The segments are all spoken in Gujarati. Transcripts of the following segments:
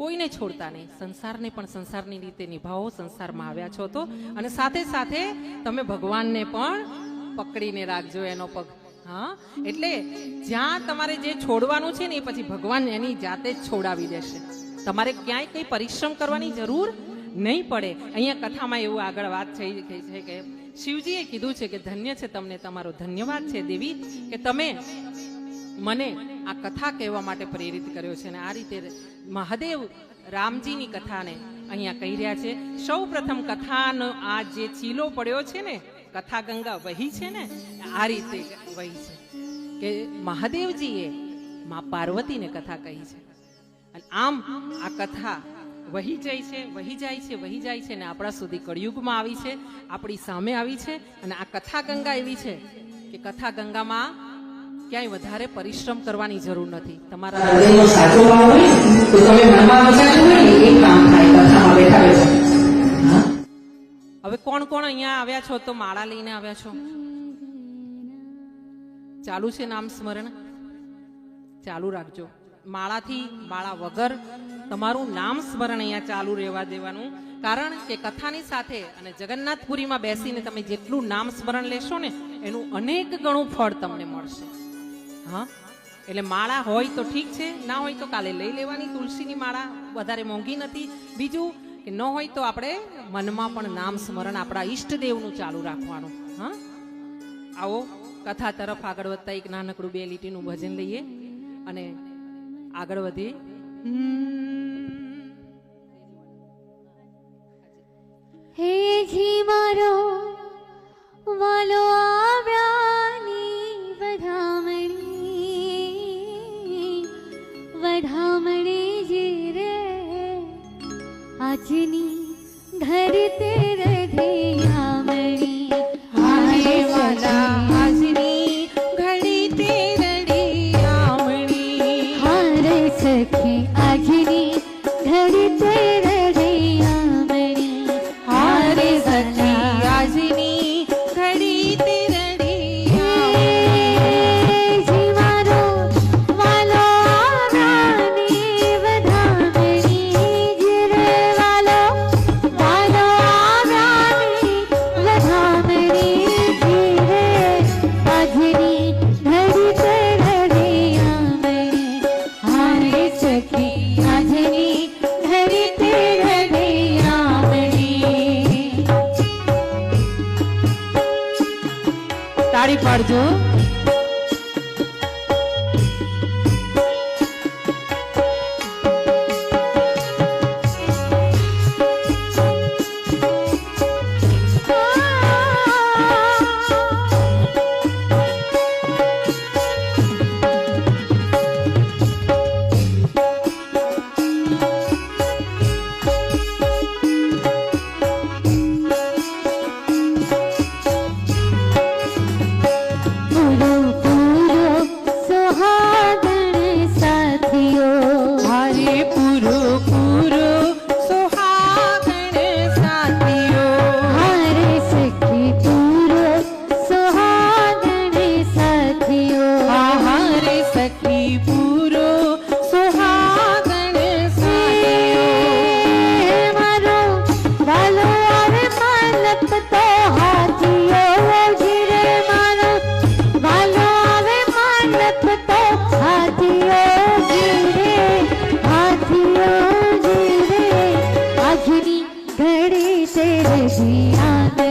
કોઈને છોડતા નહીં. સંસારને પણ સંસારની રીતે નિભાવો, સંસારમાં આવ્યા છો તો. અને સાથે સાથે તમે ભગવાનને પણ પકડીને રાખજો એનો પગ. હા? એટલે જ્યાં તમારે જે છોડવાનું છે ને એ પછી ભગવાન એની જાતે જ છોડાવી દેશે. તમારે ક્યાંય કંઈ પરિશ્રમ કરવાની જરૂર નહીં પડે. અહીંયા કથામાં એવું આગળ વાત થઈ છે કે શિવજીએ કીધું છે કે ધન્ય છે તમને, તમારો ધન્યવાદ છે દેવી, કે તમે મને આ કથા કહેવા માટે પ્રેરિત કર્યો છે અને આ રીતે મહાદેવ રામજીની કથાને અહીંયા કહી રહ્યા છે. સૌ પ્રથમ કથાનો આ જે ચીલો પડ્યો છે ને, કથા ગંગા વહી છે ને, આ રીતે વહી છે. કે મહાદેવજીએ મા પાર્વતીને કથા કહી છે. અને આમ આ કથા વહી જાય છે, વહી જાય છે, વહી જાય છે ને આપણા સુધી કળિયુગમાં આવી છે, આપણી સામે આવી છે અને આ કથા ગંગા એવી છે કે કથા ગંગામાં ક્યાંય વધારે પરિશ્રમ કરવાની જરૂર નથી. તમારા હૃદયનો સાચો ભાવ હોય તો તમે મનમાં વિચારજો હોય ને એ કામ થાય કથામાં બેઠા બેઠા. હવે કોણ કોણ અહીંયા આવ્યા છો? તો માળા લઈને આવ્યા છો? ચાલુ છે નામ સ્મરણ? ચાલુ રાખજો. માળાથી માળા વગર તમારું નામ સ્મરણ અહીંયા ચાલુ રહેવા દેવાનું. કારણ કે કથાની સાથે અને જગન્નાથપુરીમાં બેસીને તમે જેટલું નામ સ્મરણ લેશો ને એનું અનેક ગણું ફળ તમને મળશે. હા? એટલે માળા હોય તો ઠીક છે, ના હોય તો કાલે લઈ લેવાની તુલસીની માળા, વધારે મોંઘી નથી. બીજું કે ન હોય તો આપણે મનમાં પણ નામ સ્મરણ આપણા ઈષ્ટદેવનું ચાલુ રાખવાનું, હા? આવો, કથા તરફ આગળ વધતા એક નાનકડું બે લીટીનું ભજન લઈએ અને આગળ વધીએ. do ઘડી તેરે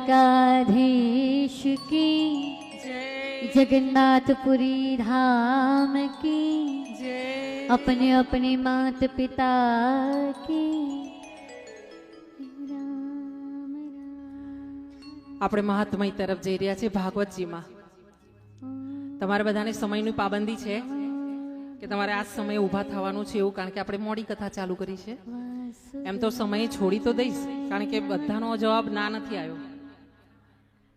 द्वारिकाधीश की जगन्नाथपुरी धाम की अपने अपने मात पिता की राम राम આપણે મહાત્મય તરફ જઈ રહ્યા છીએ ભાગવતજીમાં ओम તમારે બધાને સમયની પાબંદી છે કે તમારે આ જ સમયે ઊભા થવાનું છે એવું કારણ કે આપણે મોડી કથા ચાલુ કરી છે એમ તો સમય છોડી તો દઈશ કારણ કે બધાનો જવાબ ના નથી આવ્યો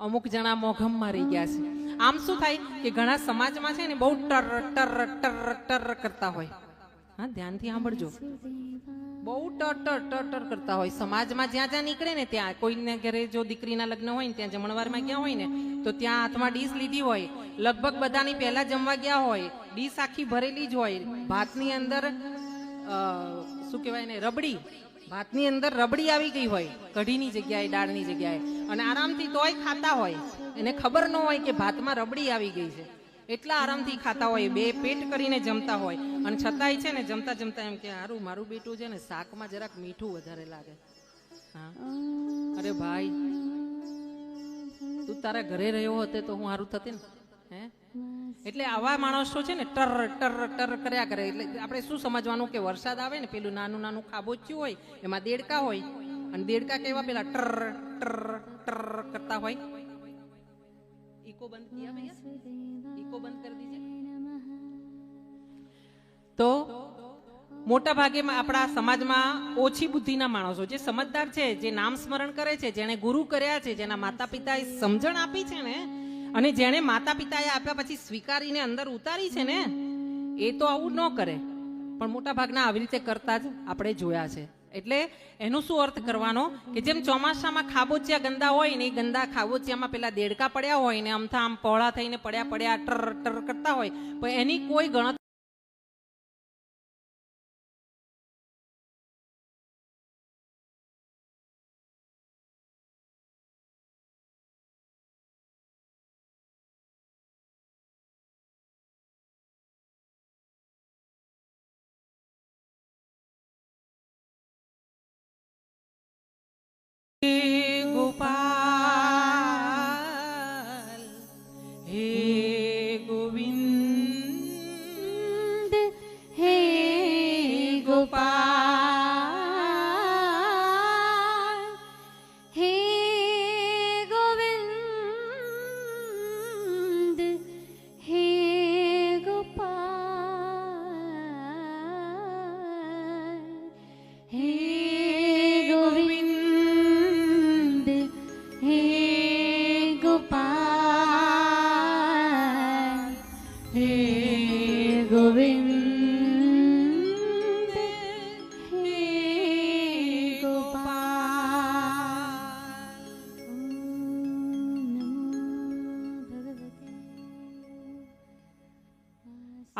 અમુક જણા મોઘમ મારી ગયા છે. આમ શું થાય કે ઘણા સમાજમાં છે ને બહુ ટર ટર ટર ટર કરતા હોય. હા, ધ્યાનથી સાંભળજો. બહુ ટર ટર ટર ટર કરતા હોય. સમાજમાં જ્યાં જ્યાં નીકળે ને ત્યાં કોઈને ઘરે જો દીકરીના લગ્ન હોય ને ત્યાં જમણવારમાં ગયા હોય ને, તો ત્યાં હાથમાં ડીશ લીધી હોય. લગભગ બધાની પહેલા જમવા ગયા હોય. ડીશ આખી ભરેલી જ હોય. ભાતની અંદર શું કહેવાય ને રબડી ભાતની અંદર રબડી આવી ગઈ હોય, કઢીની જગ્યાએ, દાળની જગ્યાએ, અને આરામથી તોય ખાતા હોય. એને ખબર ન હોય કે ભાતમાં રબડી આવી ગઈ છે. એટલા આરામથી ખાતા હોય, બે પેટ કરીને જમતા હોય. અને છતાંય છે ને, જમતા જમતા એમ કે સારું મારું બેટું છે ને, શાકમાં જરાક મીઠું વધારે લાગે. હા. અરે ભાઈ, તું તારા ઘરે રહ્યો હતો તો હું સારું થતી ને, હે? એટલે આવા માણસો છે ને ટર ટર ટર કર્યા કરે. એટલે આપણે શું સમજવાનું કે વરસાદ આવે ને, પેલું નાનું નાનું ખાબોચ્યું હોય, એમાં દેડકા હોય, અને દેડકા કેવા પેલા? ટર ટર ટર કરતા હોય. ઇકો બંધ કિયા ભૈયા ઇકો બંધ કરી દીજે. તો મોટા ભાગે આપણા સમાજમાં ઓછી બુદ્ધિના માણસો જે સમજદાર છે, જે નામ સ્મરણ કરે છે, જેણે ગુરુ કર્યા છે, જેના માતા પિતાએ સમજણ આપી છે ને અને જેણે માતા પિતાએ આપ્યા પછી સ્વીકારીને અંદર ઉતારી છે ને, એ તો આવું ન કરે. પણ મોટા ભાગના આવી રીતે કરતા જ આપણે જોયા છે. એટલે એનો શું અર્થ કરવાનો? કે જેમ ચોમાસામાં ખાબોચિયા ગંદા હોય ને એ ગંદા ખાબોચિયામાં પેલા દેડકા પડ્યા હોય ને અમથા આમ પહોળા થઈને પડ્યા પડ્યા ટર ટર કરતા હોય, પણ એની કોઈ ગણતરી હે ગોપાલ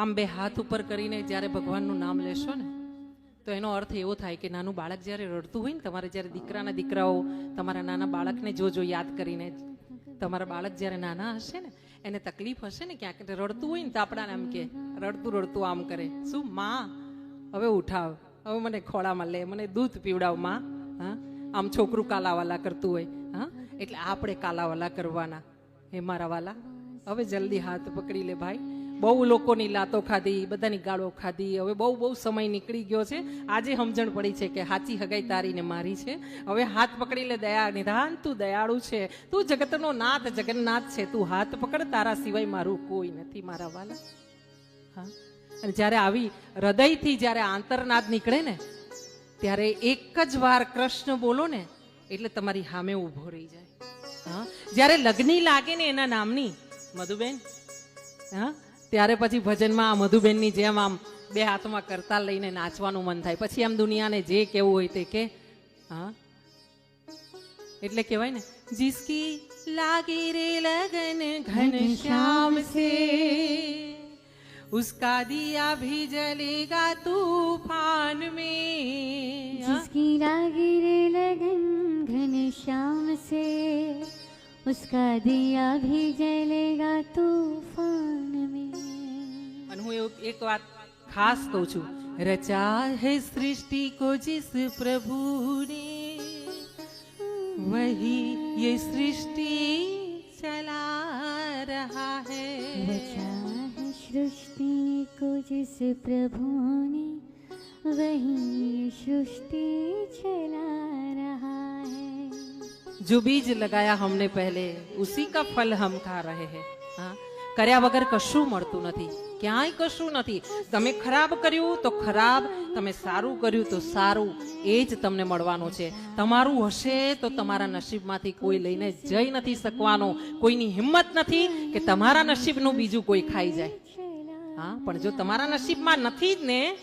આમ બે હાથ ઉપર કરીને જ્યારે ભગવાનનું નામ લેશો ને, તો એનો અર્થ એવો થાય કે નાનું બાળક જ્યારે રડતું હોય ને, તમારે જ્યારે દીકરાના દીકરાઓ, તમારા નાના બાળકને જોજો યાદ કરીને તમારા બાળક જ્યારે નાના હશે ને, એને તકલીફ હશે ને ક્યાંક રડતું હોય ને, તો આપણાને એમ કે, રડતું રડતું આમ કરે. શું? માં, હવે ઉઠાવ. હવે મને ખોળામાં લે, મને દૂધ પીવડાવ, માં. હા? આમ છોકરું કાલાવાલા કરતું હોય. હા? એટલે આપણે કાલાવાલા કરવાના. હે મારા વાલા, હવે જલ્દી હાથ પકડી લે ભાઈ. બહુ લોકોની લાતો ખાધી, બધાની ગાળો ખાધી. હવે બહુ બહુ સમય નીકળી ગયો છે. આજે સમજણ પડી છે કે હાચી હગાઈ તારીને મારી છે. હવે હાથ પકડી લે દયા નિધાન, તું દયાળુ છે. તું જગતનો નાથ, જગન્નાથ છે. તું હાથ પકડ, તારા સિવાય મારું કોઈ નથી, મારા વાલા. હા? અને જ્યારે આવી હૃદયથી જ્યારે આંતરનાદ નીકળે ને, ત્યારે એક જ વાર કૃષ્ણ બોલો ને, એટલે તમારી સામે ઊભો રહી જાય. હા? જ્યારે લગ્ની લાગે ને એના નામની, મધુબેન, હા? ત્યારે પછી ભજનમાં આ મધુબેનની જેમ આમ બે હાથમાં કરતા લઈને નાચવાનું મન થાય પછી આમ દુનિયાને જે કેવું હોય તે કે હા એટલે કહેવાય ને जिसकी लागी रे लगन घन श्याम से उसका दिया भी जलेगा तूफान में जिसकी लागी रे लगन घन श्याम से उसका दिया भी जलेगा तूफान में અને હું એવું એક વાત ખાસ કહું છું રચા है सृष्टि को जिस प्रभु ने वही ये सृष्टि चला रहा है रचा है सृष्टि को जिस प्रभु ने वही सृष्टि चला रहा है जो बीज लगाया हमने पहले उसी का फल हम खा रहे हैं हाँ કર્યા વગર કશું મળતું નથી. ક્યાંય કશું નથી. તમે ખરાબ કર્યું તો ખરાબ, તમે સારું કર્યું તો સારું. એ જ તમને મળવાનું છે. તમારું હશે તો તમારા નસીબમાંથી કોઈ લઈને જઈ નથી શકવાનો. કોઈની હિંમત નથી કે તમારા નસીબનું બીજું કોઈ ખાઈ જાય. હા, પણ જો તમારા નસીબમાં નથી જ ને,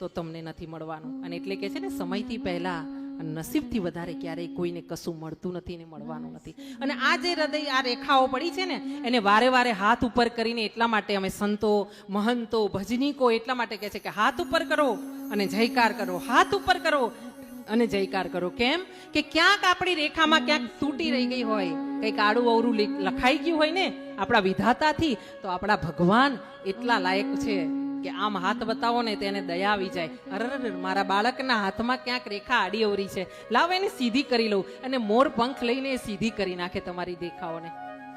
તો તમને નથી મળવાનું. અને એટલે કે છે ને, સમયથી પહેલા નસીબથી વધારે ક્યારેય કોઈને કશું મળતું નથી ને મળવાનું નથી. અને આ જે હૃદય આ રેખાઓ પડી છે ને એને વારે વારે હાથ ઉપર કરીને એટલા માટે અમે સંતો મહંતો ભજનીકો એટલા માટે કહે છે કે હાથ ઉપર કરો અને જયકાર કરો. હાથ ઉપર કરો અને જયકાર કરો. કેમ? કે ક્યાંક આપણી રેખામાં ક્યાંક તૂટી રહી ગઈ હોય કંઈક આડું અવરું લખાઈ ગયું હોય ને આપણા વિધાતાથી તો આપણા ભગવાન એટલા લાયક છે. કે આમ હાથ બતાવો ને તેને દયા આવી જાય. અરર મારા બાળકના હાથમાં ક્યાંક રેખા આડી અવરી છે. લાવ એને સીધી કરી લઉં અને મોર પંખ લઈને એ સીધી કરી નાખે તમારી દેખાઓને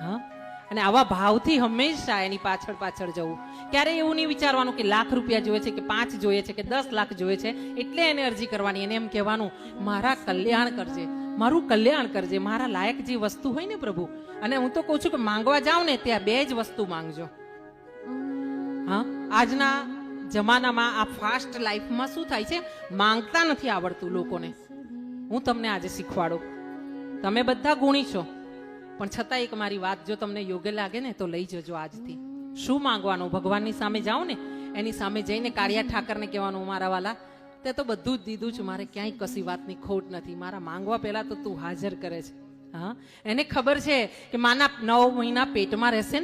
હા? અને આવા ભાવથી હંમેશા એની પાછળ પાછળ જવું. ક્યારે એવું નહીં વિચારવાનું કે લાખ રૂપિયા જોઈએ છે કે પાંચ જોઈએ છે કે દસ લાખ જોઈએ છે, એટલે એને અરજી કરવાની. એને એમ કહેવાનું, મારા કલ્યાણ કરજે, મારું કલ્યાણ કરજે, મારા લાયક જે વસ્તુ હોય ને પ્રભુ. અને હું તો કહું છું કે માંગવા જાઉં ને, ત્યાં બે જ વસ્તુ માંગજો. હા? આજના જમાનામાં આ ફાસ્ટ લાઈફમાં શું થાય છે? માંગતા નથી આવડતું લોકોને. હું તમને આજે શીખવાડું. તમે બધા ગુણી છો, પણ છતાં એક મારી વાત જો તમને યોગ્ય લાગે ને, તો લઈ જજો આજથી. શું માંગવાનું? ભગવાનની સામે જાઓ ને, એની સામે જઈને કાળિયા ઠાકરને કહેવાનું, મારા વાલા, તે તો બધું જ દીધું છે, મારે ક્યાંય કશી વાતની ખોટ નથી. મારા માંગવા પહેલાં તો તું હાજર કરે છે. હા? એને ખબર છે કે માના નવ મહિના પેટમાં રહેશે ને